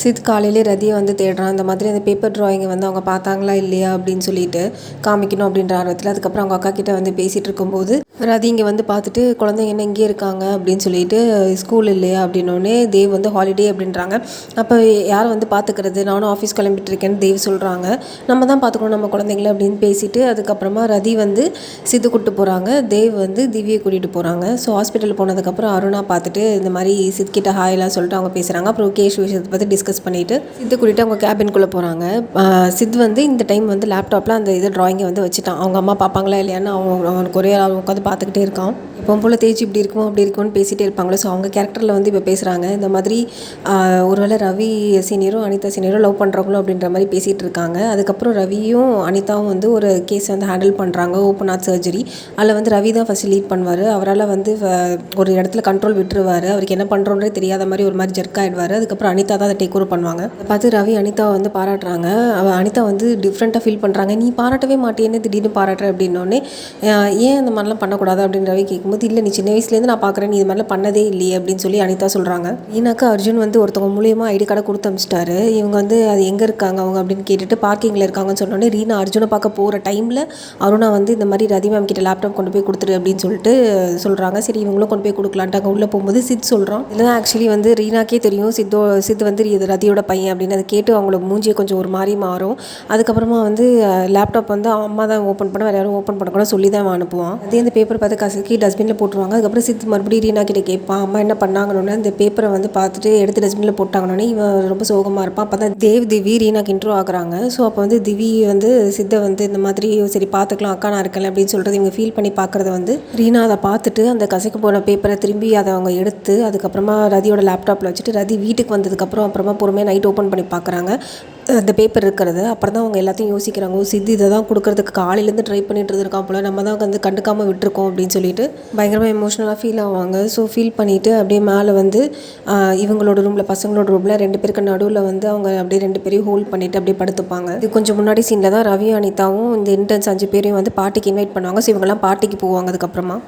சித் காலையிலே ரதியை வந்து தேடுறான். அந்த மாதிரி அந்த பேப்பர் ட்ராயிங்கை வந்து அவங்க பார்த்தாங்களா இல்லையா அப்படின்னு சொல்லிட்டு காமிக்கணும் அப்படின்ற ஆர்வத்தில் அதுக்கப்புறம் அவங்க அக்கா கிட்ட வந்து பேசிகிட்டு இருக்கும்போது ரதி இங்கே வந்து பார்த்துட்டு குழந்தைங்க என்ன இங்கே இருக்காங்க? அப்படின்னு சொல்லிட்டு ஸ்கூல் இல்லையா? அப்படின்னோடனே தேவ் வந்து ஹாலிடே அப்படின்றாங்க. அப்போ யாரை வந்து பார்த்துக்கிறது? நானும் ஆஃபீஸ் கிளம்பிட்டு இருக்கேன்னு தேவ் சொல்கிறாங்க நம்ம தான் பார்த்துக்கணும் நம்ம குழந்தைங்கள அப்படின்னு பேசிட்டு அதுக்கப்புறமா ரதி வந்து சித்து கூட்டு போகிறாங்க தேவ் வந்து திவ்யை கூட்டிகிட்டு போகிறாங்க ஸோ ஹாஸ்பிட்டல் போனதுக்கப்புறம் அருணா பார்த்துட்டு இந்த மாதிரி சித்கிட்ட ஹாயெல்லாம் சொல்லிட்டு அவங்க பேசுகிறாங்க அப்புறம் கேஷ் விஷயத்தை பற்றி டிஸ்கஸ் பண்ணிவிட்டு சித்து கூட்டிகிட்டு அவங்க கேபின்குள்ளே போகிறாங்க சித் வந்து இந்த டைம் வந்து லேப்டாப்பில் அந்த இது ட்ராயிங்கை வந்து வச்சுட்டான். அவங்க அம்மா பார்ப்பாங்களா இல்லையான்னு அவங்க அவனுக்கு ஒரே அவன் உட்காந்து பார்த்துக்கிட்டே இருக்கான். இப்போ போல் தேய்ச்சி இப்படி இருக்கும் அப்படி இருக்கும்னு பேசிகிட்டே இருப்பாங்களே. ஸோ அவங்க கேரக்டரில் வந்து இப்போ பேசுகிறாங்க இந்த மாதிரி ஒருவேளை ரவி சீனியரும் அனிதா சீனியரும் லவ் பண்ணுறாங்களோ அப்படின்ற மாதிரி பேசிகிட்டு இருக்காங்க. அதுக்கப்புறம் ரவியும் அனிதாவும் வந்து ஒரு கேஸ் வந்து ஹேண்டில் பண்ணுறாங்க ஓப்பன் ஹார்ட் சர்ஜரி அதில் வந்து ரவி தான் ஃபஸ்ட்டு லீட் பண்ணுவார். அவரால் வந்து ஒரு இடத்துல கண்ட்ரோல் விட்டுருவார். அவருக்கு என்ன பண்ணுறோன்றே தெரியாத மாதிரி ஒரு மாதிரி ஜெர்க் ஆகிடுவார் அதுக்கப்புறம் அனிதா தான் அதை டேக் ஓவர் பண்ணுவாங்க. பார்த்து ரவி அனிதாவை வந்து பாராட்டுறாங்க. அவள் அனிதா வந்து டிஃப்ரெண்ட்டாக ஃபீல் பண்ணுறாங்க நீ பாராட்டவே மாட்டேன்னு திடீர்னு பாராட்டுற? அப்படின்னோடனே ஏன் அந்த மாதிரிலாம் பண்ணக்கூடாது? அப்படின்னு ரவி கேட்கும்போது இல்லை நீ சின்ன வயசுலேருந்து நான் பார்க்குறேன். நீ இது மாதிரிலாம் பண்ணதே இல்லையே அப்படின்னு சொல்லி அனிதா சொல்கிறாங்க ஈனாக்கு அர்ஜுன் வந்து ஒருத்தவங்க மூலியமாக ஐடி கார்டை கொடுத்து அமிச்சிட்டாரு. இவங்க வந்து அது எங்கே இருக்காங்க? அவங்க அப்படின்னு கேட்டுட்டு பார்க்கிங்கில் இருக்காங்கன்னு சொன்னோடனே ரீனா அர்ஜுனை பார்க்க போகிற டைமில் அருணா வந்து இந்த மாதிரி ரதி மேம் கிட்ட லேப்டாப் கொண்டு போய் கொடுத்துரு அப்படின்னு சொல்லிட்டு சொல்கிறாங்க சரி இவங்களும் கொண்டு போய் கொடுக்கலான்ட்டு அங்கே உள்ளே போகும்போது சித் சொல்கிறான் இதில் ஆக்சுவலி வந்து ரீனாக்கே தெரியும். சித்தோ சித் வந்து இது ரதியோட பையன் அப்படின்னு அதை கேட்டு அவங்களோட மூஞ்சியை கொஞ்சம் ஒரு மாதிரி மாறும். அதுக்கப்புறமா வந்து லேப்டாப் வந்து அம்மா தான் ஓப்பன் பண்ண வேறு யாரும் ஓப்பன் பண்ணக்கூடாது சொல்லி தான் அனுப்புவான். அதே அந்த பேப்பர் பார்த்து கசக்கி டஸ்ட்பினில் போட்டுருவாங்க. அதுக்கப்புறம் சித் மறுபடியும் ரீனா கிட்ட கேட்பான் அம்மா என்ன பண்ணாங்கன்னு? அந்த பேப்பரை வந்து பார்த்துட்டு எடுத்து டஸ்ட்பினில் போட்டாங்கன்னொடனே இவன் ரொம்ப சோகமாக இருப்பான். அப்போ தான் தேவ் திவி ரீனாக்கு இன்ட்ரோ ஆகுறாங்க. ஸோ அப்போ வந்து திவி வந்து சித்தை வந்து இந்த மாதிரி சரி பார்த்துக்கலாம் அக்கா நான் இருக்கல அப்படின்னு சொல்கிறது இவங்க ஃபீல் பண்ணி பார்க்குறத வந்து ரீனா அதை பார்த்துட்டு அந்த கசைக்கு போன பேப்பரை திரும்பி அதை அவங்க எடுத்து அதுக்கப்புறமா ரதியோட லேப்டாப்பில் வச்சுட்டு ரதி வீட்டுக்கு வந்ததுக்கப்புறம் அப்புறமா பொறுமையாக நைட் ஓப்பன் பண்ணி பார்க்குறாங்க அந்த பேப்பர் இருக்கிறது. அப்புறம் தான் அவங்க எல்லாத்தையும் யோசிக்கிறாங்க. ஓ சித்தி இதை தான் கொடுக்கறதுக்கு காலையிலேருந்து ட்ரை பண்ணிட்டு இருந்திருக்கான் போல. நம்ம தான் வந்து கண்டுக்காமல் விட்டுருக்கோம் அப்படின்னு சொல்லிட்டு பயங்கரமாக எமோஷ்னலாக ஃபீல் ஆவாங்க. ஸோ ஃபீல் பண்ணிவிட்டு அப்படியே மேலே வந்து இவங்களோட ரூமில் பசங்களோட ரூமில் ரெண்டு பேருக்கு நடுவில் வந்து அவங்க அப்படியே ரெண்டு பேரையும் ஹோல்ட் பண்ணிவிட்டு அப்படியே படுத்துப்பாங்க. இது கொஞ்சம் முன்னாடி சீனில் தான் ரவி அனிதாவும் இந்த இன்டர்ன்ஸ் அஞ்சு பேரையும் வந்து பாட்டிக்கு இன்வைட் பண்ணுவாங்க. ஸோ இவங்கெல்லாம் பாட்டிக்கு போவாங்க அதுக்கப்புறமா.